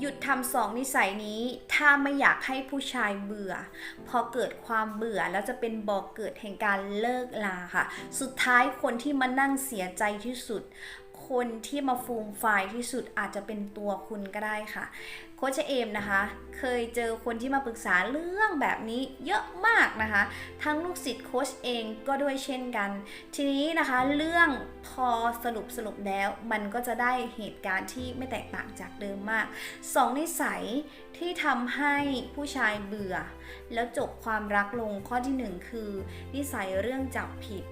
หยุดทำสองนิสัยนี้ถ้าไม่อยากให้ผู้ชายเบื่อ พอเกิดความเบื่อแล้วจะเป็นบอกเกิดแห่งการเลิกลาค่ะ สุดท้ายคนที่มานั่งเสียใจที่สุด คนที่มาฟูมฟายที่สุดอาจจะเป็นตัวคุณก็ได้ค่ะโคชเอมนะคะ เคยเจอคนที่มาปรึกษาเรื่องแบบนี้เยอะมากนะคะ ทั้งลูกศิษย์โคชเองก็ด้วยเช่นกัน ทีนี้นะคะเรื่องพอสรุปสรุปแล้ว มันก็จะได้เหตุการณ์ที่ไม่แตกต่างจากเดิมมากสองนิสัยที่ทำให้ผู้ชายเบื่อ แล้วจบความรักลงข้อที่หนึ่งคือ นิสัยเรื่องจับผิด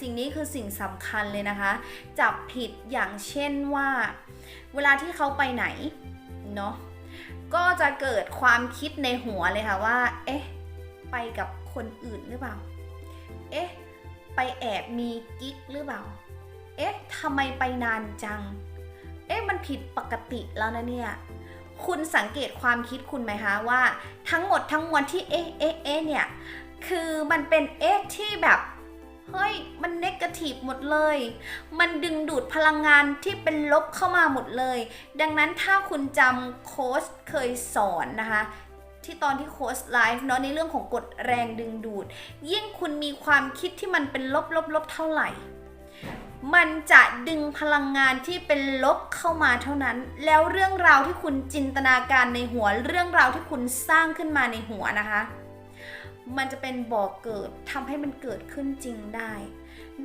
สิ่งนี้คือสิ่งสำคัญเลยนะคะ จับผิดอย่างเช่นว่า เวลาที่เขาไปไหนเนาะก็จะเกิดความคิดในหัวเลยค่ะว่า เอ๊ะ ไปกับคนอื่นหรือเปล่า เอ๊ะ ไปแอบมีกิ๊กหรือเปล่า เอ๊ะทำไมไปนานจัง เอ๊ะ มันผิดปกติแล้วนะเนี่ย คุณสังเกตความคิดคุณไหมคะว่า ทั้งหมดทั้งมวลที่เอ๊ะ เอ๊ะ เอ๊ะ เนี่ย คือมันเป็นเอ๊ะที่แบบ เฮ้ย มันเนกาทีฟหมดเลย มันดึงดูดพลังงานที่เป็นลบเข้ามาหมดเลย ดังนั้นถ้าคุณจำโค้ชเคยสอนนะคะ ที่ตอนที่โค้ชไลฟ์เนาะในเรื่องของกฎแรงดึงดูด ยิ่งคุณมีความคิดที่มันเป็นลบลบลบเท่าไหร่ มันจะดึงพลังงานที่เป็นลบเข้ามาเท่านั้น แล้วเรื่องราวที่คุณจินตนาการในหัว เรื่องราวที่คุณสร้างขึ้นมาในหัวนะคะ มันจะเป็นบ่อกเกิดทำให้มันเกิดขึ้นจริงได้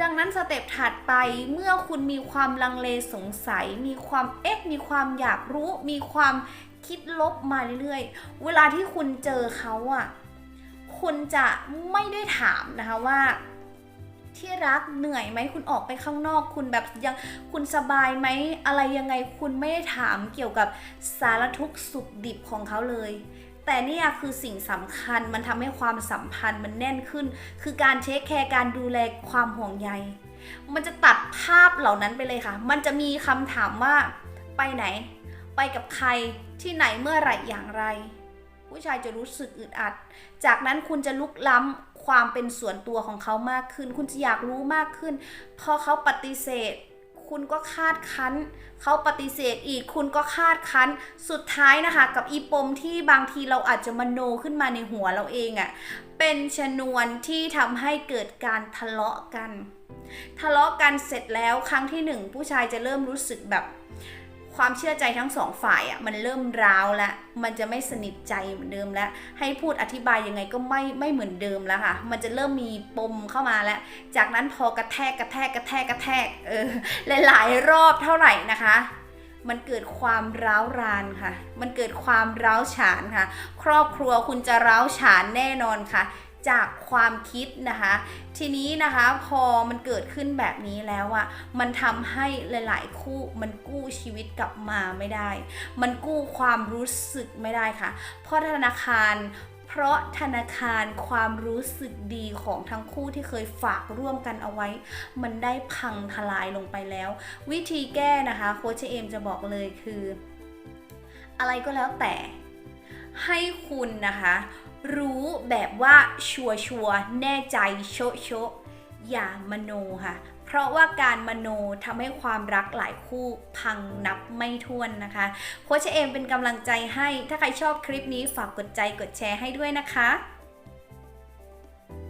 ดังนั้นสเต็ปถัดไปเมื่อคุณมีความลังเลสงสัย มีความเอ๊ะมีความอยากรู้ มีความคิดลบมาเรื่อยๆ เวลาที่คุณเจอเขาอะคุณจะไม่ได้ถามนะคะว่าที่รักเหนื่อยไหมคุณออกไปข้างนอก คุณแบบยังคุณสบายไหมอะไรยังไงคุณไม่ได้ถามเกี่ยวกับสารทุกข์สุขดิบของเขาเลย แต่เนี่ยคือสิ่งสำคัญมันทำให้ความสัมพันธ์มันแน่นขึ้น คือการเทคแคร์การดูแลความห่วงใย มันจะตัดภาพเหล่านั้นไปเลยค่ะ มันจะมีคำถามว่าไปไหน ไปกับใครที่ไหนเมื่อไหร่อย่างไร ผู้ชายจะรู้สึกอึดอัด จากนั้นคุณจะลุกล้ำความเป็นส่วนตัวของเขามากขึ้น คุณจะอยากรู้มากขึ้น พอเขาปฏิเสธ คุณก็คาดคั้นเขาปฏิเสธอีกคุณก็คาดคั้น สุดท้ายนะคะกับอีปมที่บางทีเราอาจจะมโนขึ้นมาในหัวเราเองอะ่ะเป็นชนวนที่ทำให้เกิดการทะเลาะกัน ทะเลาะกันเสร็จแล้วครั้งที่หนึ่งผู้ชายจะเริ่มรู้สึกแบบ ความเชื่อใจทั้งสองฝ่ายอะ่ะมันเริ่มร้าวแล้ว มันจะไม่สนิทใจเหมือนเดิมแล้ว ให้พูดอธิบายยังไงก็ไม่ไม่เหมือนเดิมแล้วค่ะ มันจะเริ่มมีปมเข้ามาแล้ว จากนั้นพอกระแทกกระแทกกระแทกกระแทกเออหลายๆรอบเท่าไหร่นะคะ มันเกิดความร้าวรานค่ะ มันเกิดความร้าวฉานค่ะ ครอบครัวคุณจะร้าวฉานแน่นอนค่ะ จากความคิดนะคะ ทีนี้นะคะพอมันเกิดขึ้นแบบนี้แล้วอะมันทำให้หลาย ๆ คู่มันกู้ชีวิตกลับมาไม่ได้ มันกู้ความรู้สึกไม่ได้ค่ะ เพราะธนาคารเพราะธนาคารความรู้สึกดีของทั้งคู่ที่เคยฝากร่วมกันเอาไว้ มันได้พังทลายลงไปแล้ว วิธีแก้นะคะโคชเอมจะบอกเลยคือ อะไรก็แล้วแต่ให้คุณนะคะ รู้แบบว่าชัวชัวแน่ใจโชโชอย่ามโนค่ะ เพราะว่าการมโนทำให้ความรักหลายคู่พังนับไม่ถ้วนนะคะโคชเอมเป็นกำลังใจให้ ถ้าใครชอบคลิปนี้ฝากกดใจกดแชร์ให้ด้วยนะคะ